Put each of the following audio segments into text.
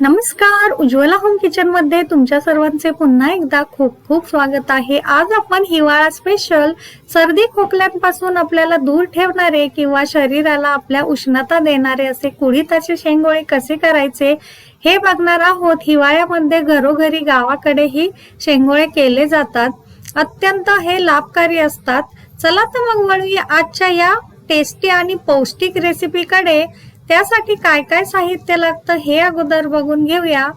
नमस्कार उज्ज्वला होम किचनमध्ये तुमच्या सर्वांचे पुन्हा एकदा खूप खूप स्वागत आहे. आज आपण हिवाळा स्पेशल सर्दी खोकल्यांपासून आपल्याला दूर ठेवणारे किंवा शरीराला आपल्या उष्णता देणारे असे कुडीताचे शेंगोळे कसे करायचे हे बघणार आहोत. हिवाळ्यामध्ये घरोघरी गावाकडेही शेंगोळे केले जातात. अत्यंत हे लाभकारी असतात. चला तर मग वळूया आजच्या या टेस्टी आणि पौष्टिक रेसिपीकडे त्यासाठी काय काय साहित्य लागतं हे अगोदर बघून घेऊया.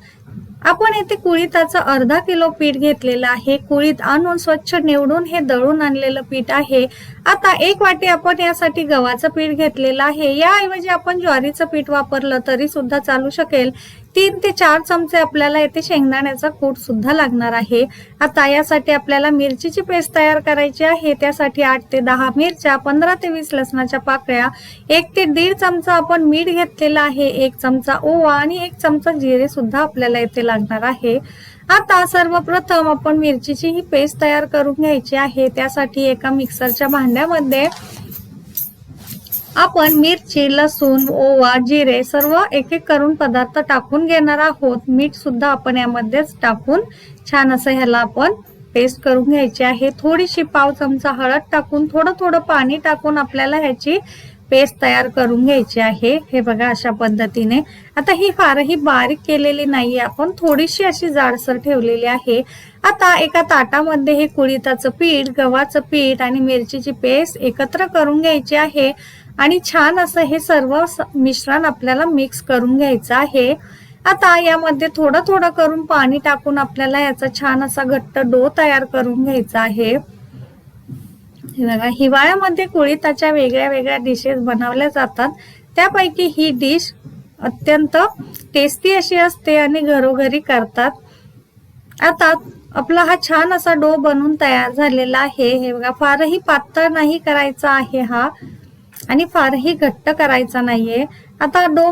आपण येथे कुळीताचं अर्धा किलो पीठ घेतलेलं आहे. कुळीत आणून स्वच्छ निवडून हे दळून आणलेलं पीठ आहे. आता एक वाटी आपण यासाठी गव्हाचं पीठ घेतलेलं आहे. याऐवजी आपण ज्वारीचं पीठ वापरलं तरी सुद्धा चालू शकेल. तीन ते चार चमचे आपल्याला येथे शेंगदाण्याचा कूट सुद्धा लागणार आहे. आता यासाठी आपल्याला मिरचीची पेस्ट तयार करायची आहे. त्यासाठी आठ ते दहा मिरच्या पंधरा ते वीस लसणाच्या पाकळ्या एक ते दीड चमचा आपण मीठ घेतलेला आहे एक चमचा ओवा आणि एक चमचा जिरे सुद्धा आपल्याला येथे लागणार आहे. आता सर्वप्रथम आपण मिरचीची ही पेस्ट तयार करून घ्यायची आहे. त्यासाठी एका मिक्सरच्या भांड्यामध्ये आपण मिरची लसूण ओवा जिरे सर्व एक एक करून पदार्थ टाकून घेणार आहोत. मीठ सुद्धा आपण यामध्येच टाकून छान असं ह्याला आपण पेस्ट करून घ्यायची आहे. थोडीशी पाव चमचा हळद टाकून थोडं थोडं पाणी टाकून आपल्याला ह्याची पेस्ट तयार करून घ्यायची आहे. हे बघा अशा पद्धतीने. आता ही फारही बारीक केलेली नाहीये. आपण थोडीशी अशी जाडसर ठेवलेली आहे. आता एका ताटामध्ये हे कुळीताचं पीठ गव्हाचं पीठ आणि मिरचीची पेस्ट एकत्र करून घ्यायची आहे. आणि छान असं हे सर्व मिश्रण आपल्याला मिक्स करून घ्यायचं आहे. आता यामध्ये थोडं थोडं करून पाणी टाकून आपल्याला याचा छान असा घट्ट डो तयार करून घ्यायचा आहे. हे बघा हिवाळ्यामध्ये कुळीताच्या वेगळ्या वेगळ्या डिशेस बनवल्या जातात. त्यापैकी ही डिश अत्यंत टेस्टी अशी असते आणि घरोघरी करतात. आता आपला हा छान असा डो बनून तयार झालेला आहे. हे बघा फारही पातळ नाही करायचा आहे हा. आणि फारही घट्ट करायचा नाहीये. आता डो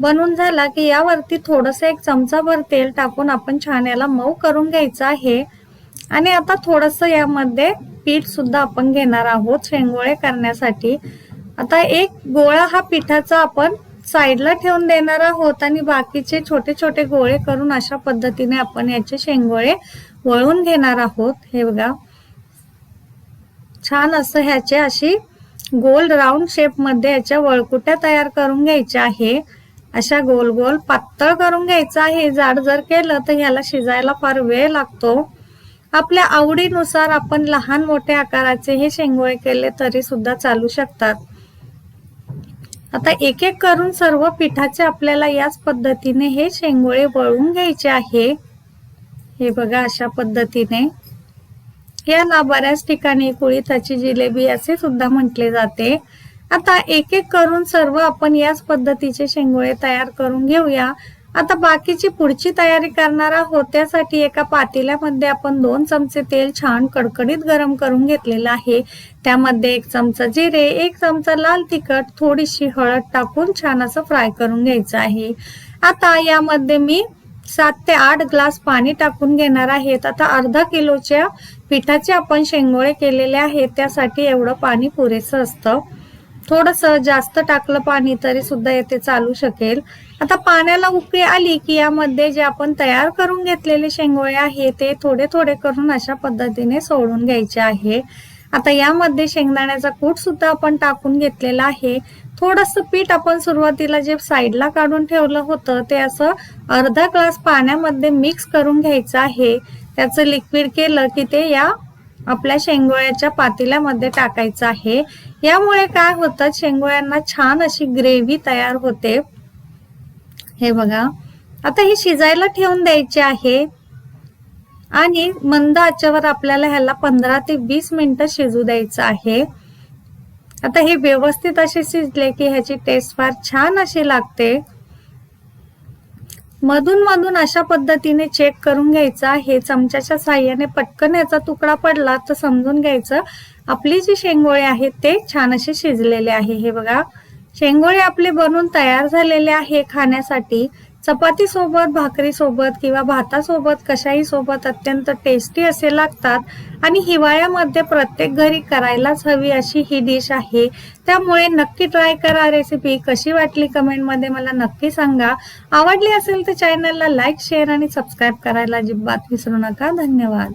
बनून झाला की यावरती थोडस एक चमचाभर तेल टाकून आपण छान याला मऊ करून घ्यायचं आहे. आणि आता थोडस यामध्ये पीठ सुद्धा आपण घेणार आहोत शेंगोळे करण्यासाठी. आता एक गोळा हा पिठाचा आपण साईडला ठेवून देणार आहोत आणि बाकीचे छोटे छोटे गोळे करून अशा पद्धतीने आपण याचे शेंगोळे वळून घेणार आहोत. हे बघा. छान असं ह्याचे अशी गोल राऊंड शेपमध्ये याच्या वळकुट्या तयार करून घ्यायच्या आहे. अशा गोल गोल पातळ करून घ्यायचं आहे. जाड जर केलं तर ह्याला शिजायला फार वेळ लागतो. आपल्या आवडीनुसार आपण लहान मोठ्या आकाराचे हे शेंगोळे केले तरी सुद्धा चालू शकतात. आता एक एक करून सर्व पिठाचे आपल्याला याच पद्धतीने हे शेंगोळे वळून घ्यायचे आहे. हे बघा अशा पद्धतीने. याला बऱ्याच ठिकाणी कुळीथाची जिलेबी असे सुद्धा म्हटले जाते. आता एक एक करून सर्व आपण याच पद्धतीचे शेंगोळे तयार करून घेऊया. आता बाकीची पुढची तयारी करणार आहोत त्यासाठी एका पातेल्यामध्ये आपण दोन चमचे तेल छान कडकडीत गरम करून घेतलेलं आहे. त्यामध्ये एक चमचा जिरे एक चमचा लाल तिखट थोडीशी हळद टाकून छान असं फ्राय करून घ्यायचं आहे. आता यामध्ये मी सात ते आठ ग्लास पाणी टाकून घेणार आहेत. आता अर्धा किलोच्या पिठाचे आपण शेंगोळे केलेले आहेत. त्यासाठी एवढं पाणी पुरेसं असतं. थोडस जास्त टाकलं पाणी तरी सुद्धा येथे चालू शकेल. आता पाण्याला उकळी आली की यामध्ये जे आपण तयार करून घेतलेले शेंगोळे आहे ते थोडे थोडे करून अशा पद्धतीने सोडून घ्यायचे आहे. आता यामध्ये शेंगदाण्याचा कूट सुद्धा आपण टाकून घेतलेला आहे. थोडस पीठ आपण सुरुवातीला जे साईडला काढून ठेवलं होतं ते असं अर्धा ग्लास पाण्यामध्ये मिक्स करून घ्यायचं आहे. त्याचं लिक्विड केलं की ते या आपल्या शेंगोळ्याच्या पातेल्यामध्ये टाकायचं आहे. यामुळे काय होतं शेंगोळ्यांना छान अशी ग्रेव्ही तयार होते. हे बघा. आता ही शिजायला ठेवून द्यायची आहे. आणि मंद आचेवर आपल्याला ह्याला पंधरा ते वीस मिनिटं शिजू द्यायचं आहे. आता हे व्यवस्थित असे शिजले की ह्याची टेस्ट फार छान अशी लागते. मधून मधून अशा पद्धतीने चेक करून घ्यायचा. हे चमच्याच्या साह्याने पटकन याचा तुकडा पडला तर समजून घ्यायचं. आपली जी शेंगोळे आहेत ते छान असे शिजलेले आहे. हे बघा शेंगोळे आपले बनून तयार झालेले आहे खाण्यासाठी. चपाती सोबत भाकरी सोबत किंवा भातासोबत कशाही सोबत अत्यंत टेस्टी असे लागतात आणि हिवाळ्यामध्ये प्रत्येक घरी करायलाच हवी अशी ही डिश आहे. त्यामुळे नक्की ट्राय करा रेसिपी कशी वाटली कमेंटमध्ये मला नक्की सांगा. आवडली असेल तर चॅनलला लाईक शेअर आणि सबस्क्राईब करायला अजिबात विसरू नका. धन्यवाद.